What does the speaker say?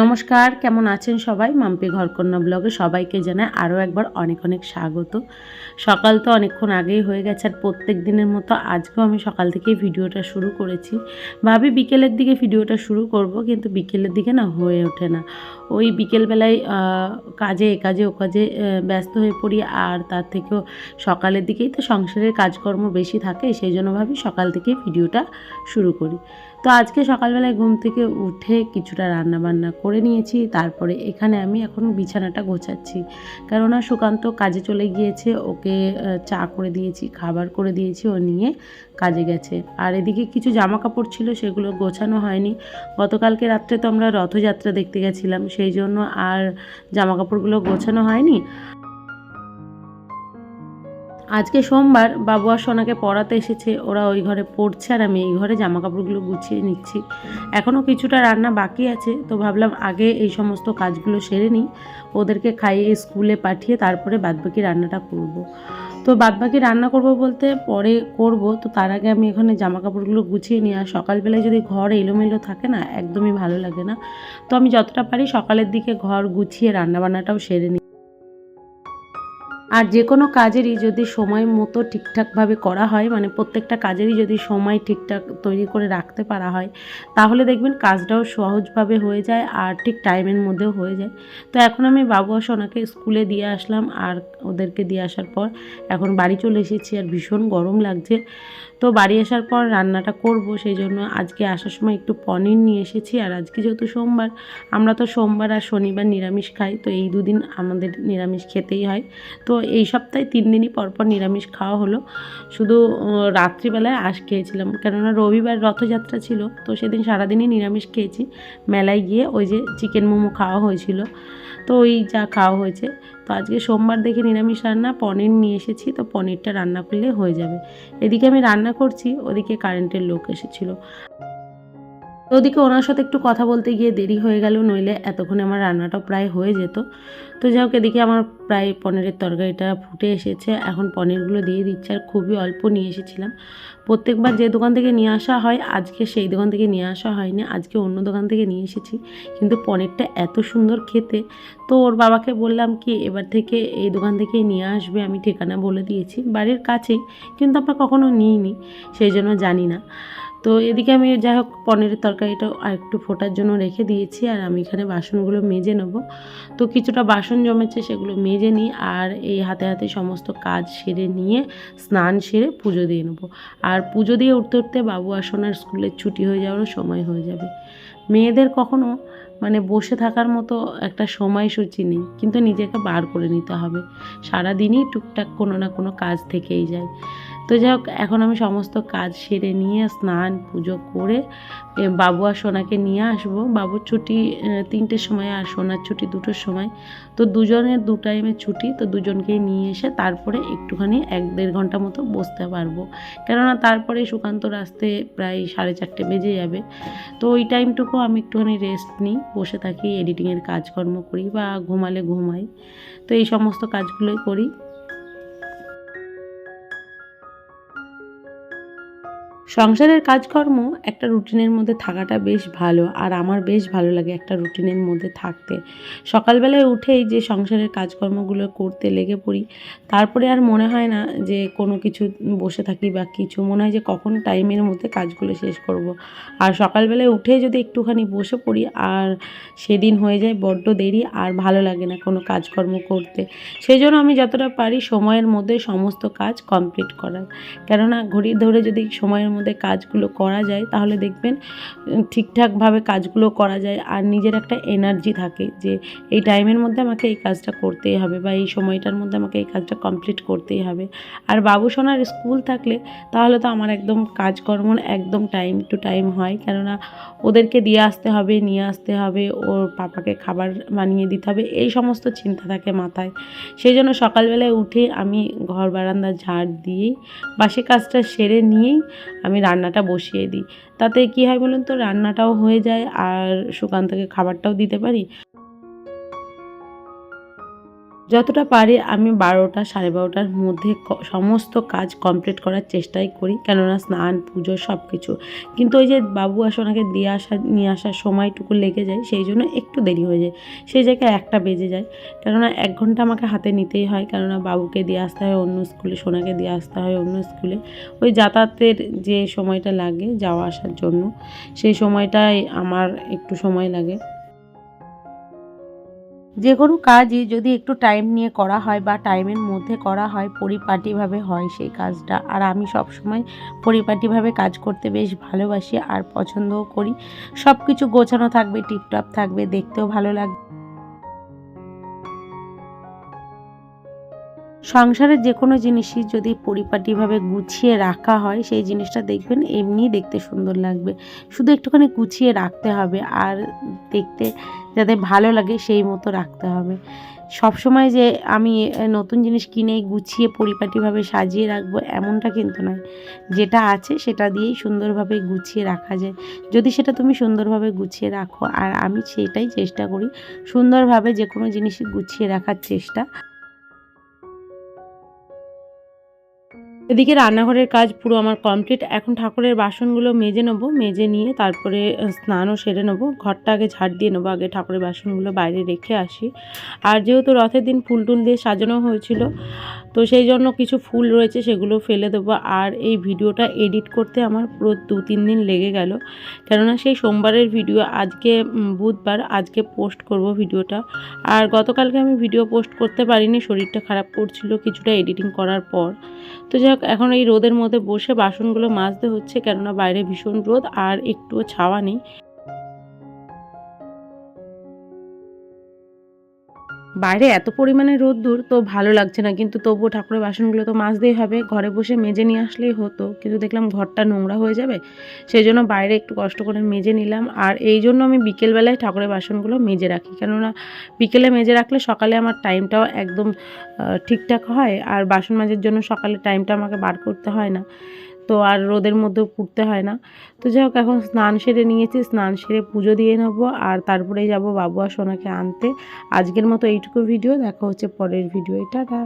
নমস্কার, কেমন আছেন সবাই? মাম্পি ঘরকন্যা ব্লগে সবাইকে জানায় আরও একবার অনেক অনেক স্বাগত। সকাল তো অনেকক্ষণ আগেই হয়ে গেছে আর প্রত্যেক দিনের মতো আজকেও আমি সকাল থেকেই ভিডিওটা শুরু করেছি। ভাবি বিকেলের দিকে ভিডিওটা শুরু করব, কিন্তু বিকেলের দিকে না হয়ে ওঠে না। ওই বিকেলবেলায় কাজে এ কাজে ও কাজে ব্যস্ত হয়ে পড়ি আর তার থেকেও সকালের দিকেই তো সংসারের কাজকর্ম বেশি থাকে, সেই জন্য ভাবি সকাল থেকেই ভিডিওটা শুরু করি। তো আজকে সকালবেলায় ঘুম থেকে উঠে কিছুটা রান্না বান্না করে নিয়েছি, তারপরে এখানে আমি এখন বিছানাটা গোছাচ্ছি। কেননা সুকান্ত কাজে চলে গিয়েছে, ওকে চা করে দিয়েছি, খাবার করে দিয়েছি, ও নিয়ে কাজে গেছে। আর এদিকে কিছু জামা কাপড় ছিল, সেগুলো গোছানো হয়নি। গতকালকে রাত্রে তো আমরা রথযাত্রা দেখতে গেছিলাম, সেই জন্য আর জামা কাপড়গুলো গোছানো হয়নি। আজকে সোমবার বাবু আর সোনাকে পড়াতে এসেছে, ওরা ওই ঘরে পড়ছে আর আমি এই ঘরে জামা কাপড়গুলো গুছিয়ে নিচ্ছি। এখনও কিছুটা রান্না বাকি আছে, তো ভাবলাম আগে এই সমস্ত কাজগুলো সেরে নিই, ওদেরকে খাইয়ে স্কুলে পাঠিয়ে তারপরে বাদবাকি রান্নাটা করব। তো বাদবাকি রান্না করব বলতে পরে করব, তো তার আগে আমি এখানে জামা কাপড়গুলো গুছিয়ে নিই, আর সকালবেলায় যদি ঘর এলোমেলো থাকে না, একদমই ভালো লাগে না। তো আমি যতটা পারি সকালের দিকে ঘর গুছিয়ে রান্নাবান্নাটাও সেরে নিই। আর যে কোনো কাজেরই যদি সময় মতো ঠিকঠাকভাবে করা হয় মানে প্রত্যেকটা কাজেরই যদি সময় ঠিকঠাক তৈরি করে রাখতে পারা হয়, তাহলে দেখবেন কাজটাও সহজভাবে হয়ে যায় আর ঠিক টাইমের মধ্যেও হয়ে যায়। তো এখন আমি বাবু আর ওনাকে স্কুলে দিয়ে আসলাম আর ওদেরকে দিয়ে আসার পর এখন বাড়ি চলে এসেছি আর ভীষণ গরম লাগছে। তো বাড়ি আসার পর রান্নাটা করব সেই জন্য আজকে আসার সময় একটু পনির নিয়ে এসেছি। আর আজকে যেহেতু সোমবার, আমরা তো সোমবার আর শনিবার নিরামিষ খাই, তো এই দুদিন আমাদের নিরামিষ খেতেই হয়। তো এই সপ্তাহে তিন দিনই পরপর নিরামিষ খাওয়া হলো। শুধু রাত্রিবেলায় আঁশ খেয়েছিলাম, কেননা রবিবার রথযাত্রা ছিল, তো সেদিন সারাদিনই নিরামিষ খেয়েছি। মেলায় গিয়ে ওই যে চিকেন মোমো খাওয়া হয়েছিল, তো ওই যা খাওয়া হয়েছে। তো আজকে সোমবার দেখে নিরামিষ রান্না, পনির নিয়ে এসেছি, তো পনিরটা রান্না করলে হয়ে যাবে। এদিকে আমি রান্না করছি, ওদিকে কারেন্টের লোক এসেছিল। তো ওদিকে ওনার সাথে একটু কথা বলতে গিয়ে দেরি হয়ে গেল, নইলে এতক্ষণে আমার রান্নাটা প্রায় হয়ে যেত। তো যাই হোক, এদিকে আমার প্রায় পনিরের তরকারিটা ফুটে এসেছে। এখন পনিরগুলো দিয়ে দিচ্ছে আর খুবই অল্প নিয়ে এসেছিলাম। প্রত্যেকবার যে দোকান থেকে নিয়ে আসা হয়, আজকে সেই দোকান থেকে নিয়ে আসা হয়নি, আজকে অন্য দোকান থেকে নিয়ে এসেছি। কিন্তু পনিরটা এত সুন্দর খেতে, তো ওর বাবাকে বললাম কি, এবার থেকে এই দোকান থেকেই নিয়ে আসবে। আমি ঠিকানা বলে দিয়েছি, বাড়ির কাছেই, কিন্তু আমরা কখনো নিইনি, সেই জন্য জানি না। তো এদিকে আমি যাই হোক, পনিরের তরকারিটা আর একটু ফোটার জন্য রেখে দিয়েছি, আর আমি এখানে বাসনগুলো মেজে নেব। তো কিছুটা বাসন জমেছে, সেগুলো মেজে নিই, আর এই হাতে হাতে সমস্ত কাজ সেরে নিয়ে স্নান সেরে পুজো দিয়ে নেব। আর পুজো দিয়ে উঠতে উঠতে বাবু আর সোনার স্কুলের ছুটি হয়ে যাওয়ারও সময় হয়ে যাবে। মেয়েদের কখনো মানে বসে থাকার মতো একটা সময়সূচি নেই, কিন্তু নিজেকে বার করে নিতে হবে। সারাদিনই টুকটাক কোনো না কোনো কাজ থেকেই যায়। যাই হোক, এখন আমি সমস্ত কাজ সেরে নিয়ে স্নান, পুজো করে বাবু আর সোনাকে নিয়ে আসব। বাবুর ছুটি তিনটের সময় আর সোনার ছুটি দুটোর সময়। তো দুজনের দু টাইমের ছুটি, তো দুজনকেই নিয়ে এসে তারপরে একটুখানি এক দেড় ঘণ্টা মতো বসতে পারব। কেননা তারপরে সুকান্তর আসতে প্রায় সাড়ে চারটে বেজে যাবে। তো ওই টাইমটুকু আমি একটুখানি রেস্ট নিই, বসে থাকি এডিটিংয়ের কাজকর্ম করি বা ঘুমালে ঘুমাই। তো এই সমস্ত কাজগুলোই করি। সংসারের কাজকর্ম একটা রুটিনের মধ্যে থাকাটা বেশ ভালো, আর আমার বেশ ভালো লাগে একটা রুটিনের মধ্যে থাকতে। সকালবেলায় উঠেই যে সংসারের কাজকর্মগুলো করতে লেগে পড়ি, তারপরে আর মনে হয় না যে কোনো কিছু বসে থাকি বা কিছু। মনে হয় যে কখন টাইমের মধ্যে কাজগুলো শেষ করব। আর সকালবেলায় উঠে যদি একটুখানি বসে পড়ি, আর সেদিন হয়ে যায় বড্ড দেরি, আর ভালো লাগে না কোনো কাজকর্ম করতে। সেই জন্য আমি যতটা পারি সময়ের মধ্যে সমস্ত কাজ কমপ্লিট করার। কেননা ঘড়ি ধরে যদি সময়ের মধ্যে কাজগুলো করা যায়, তাহলে দেখবেন ঠিকঠাকভাবে কাজগুলো করা যায় আর নিজের একটা এনার্জি থাকে যে এই টাইমের মধ্যে আমাকে এই কাজটা করতেই হবে বা এই সময়টার মধ্যে আমাকে এই কাজটা কমপ্লিট করতেই হবে। আর বাবু সোনার স্কুল থাকলে তাহলে তো আমার একদম কাজকর্ম একদম টাইম টু টাইম হয়। কেননা ওদেরকে দিয়ে আসতে হবে, নিয়ে আসতে হবে, ওর পাপাকে খাবার বানিয়ে দিতে হবে, এই সমস্ত চিন্তা থাকে মাথায়। সেই জন্য সকালবেলায় উঠে আমি ঘর বারান্দা ঝাড় দিয়েই বাসি কাজটা সেরে নিয়েই আমি রান্নাটা বসিয়ে দিই। তাতে কী হয় বলুন তো, রান্নাটাও হয়ে যায় আর সুকান্তকে খাবারটাও দিতে পারি। যতটা পারি আমি বারোটা, সাড়ে বারোটার মধ্যে সমস্ত কাজ কমপ্লিট করার চেষ্টাই করি। কেননা স্নান, পুজো সব কিছু কিন্তু ওই যে বাবু আসোনাকে দিয়ে আসা, নিয়ে আসার সময়টুকু লেগে যায়, সেই জন্য একটু দেরি হয়ে যায়। সেই জায়গায় একটা বেজে যায়। কেননা এক ঘণ্টা আমাকে হাতে নিতেই হয়। কেননা বাবুকে দিয়ে আসতে হয় অন্য স্কুলে, সোনাকে দিয়ে আসতে হয় অন্য স্কুলে। ওই যাতায়াতের যে সময়টা লাগে যাওয়া আসার জন্য, সেই সময়টায় আমার একটু সময় লাগে। যে কোনো কাজই যদি একটু টাইম নিয়ে করা হয় বা টাইমের মধ্যে করা হয়, পরিপাটিভাবে হয় সেই কাজটা। আর আমি সব সময় পরিপাটিভাবে কাজ করতে বেশ ভালোবাসি আর পছন্দও করি। সব কিছু গোছানো থাকবে, টিপটপ থাকবে, দেখতেও ভালো লাগবে সংসারের যে কোনো জিনিসই যদি পরিপাটিভাবে গুছিয়ে রাখা হয়, সেই জিনিসটা দেখবেন এমনিই দেখতে সুন্দর লাগবে। শুধু একটুখানি গুছিয়ে রাখতে হবে আর দেখতে যাতে ভালো লাগে সেই মতো রাখতে হবে। সব সময় যে আমি নতুন জিনিস কিনে গুছিয়ে পরিপাটিভাবে সাজিয়ে রাখব এমনটা কিন্তু নয়। যেটা আছে সেটা দিয়েই সুন্দরভাবে গুছিয়ে রাখা যায়। যদি সেটা তুমি সুন্দরভাবে গুছিয়ে রাখো, আর আমি সেটাই চেষ্টা করি সুন্দরভাবে যে কোনো জিনিসই গুছিয়ে রাখার চেষ্টা। এদিকে রান্নাঘরের কাজ পুরো আমার কমপ্লিট। এখন ঠাকুরের বাসনগুলো মেজে নেব, মেজে নিয়ে তারপরে স্নানও সেরে নেব। ঘরটা আগে ঝাড় দিয়ে নেব, আগে ঠাকুরের বাসনগুলো বাইরে রেখে আসি। আর যেহেতু রথের দিন ফুল টুল দিয়ে সাজানো হয়েছিল, তো সেই জন্য কিছু ফুল রয়েছে সেগুলো ফেলে দেবো। আর এই ভিডিওটা এডিট করতে আমার পুরো দু তিন দিন লেগে গেল। কেননা সেই সোমবারের ভিডিও, আজকে বুধবার, আজকে পোস্ট করব ভিডিওটা। আর গতকালকে আমি ভিডিও পোস্ট করতে পারিনি, শরীরটা খারাপ করছিল, কিছুটা এডিটিং করার পর। তো যাই হোক এখন এই রোদের মধ্যে বসে বাসনগুলো মাজতে হচ্ছে কেননা বাইরে ভীষণ রোদ আর একটুও ছাওয়া নেই। বাইরে এত পরিমাণে রোদ্দুর তো ভালো লাগছে না, কিন্তু তবুও ঠাকুরের বাসনগুলো তো মাজতেই হবে। ঘরে বসে মেজে নিয়ে আসলেই হতো, কিন্তু দেখলাম ঘরটা নোংরা হয়ে যাবে। সেই জন্য বাইরে একটু কষ্ট করে মেজে নিলাম। আর এই জন্য আমি বিকেলবেলায় ঠাকুরের বাসনগুলো মেজে রাখি। কেননা বিকেলে মেজে রাখলে সকালে আমার টাইমটাও একদম ঠিকঠাক হয়। আর বাসন মাজার জন্য সকালে টাইমটা আমাকে বার করতে হয় না। তো আর রোদের মধ্যে পুড়তে হয় না। তো যাই হোক, এখন স্নান সেরে নিয়েছি, স্নান সেরে পুজো দিয়ে নেব আর তারপরে যাব বাবু আর সোনাকে আনতে। আজকের মতো এইটুকু ভিডিও, দেখা হচ্ছে পরের ভিডিও টাটা।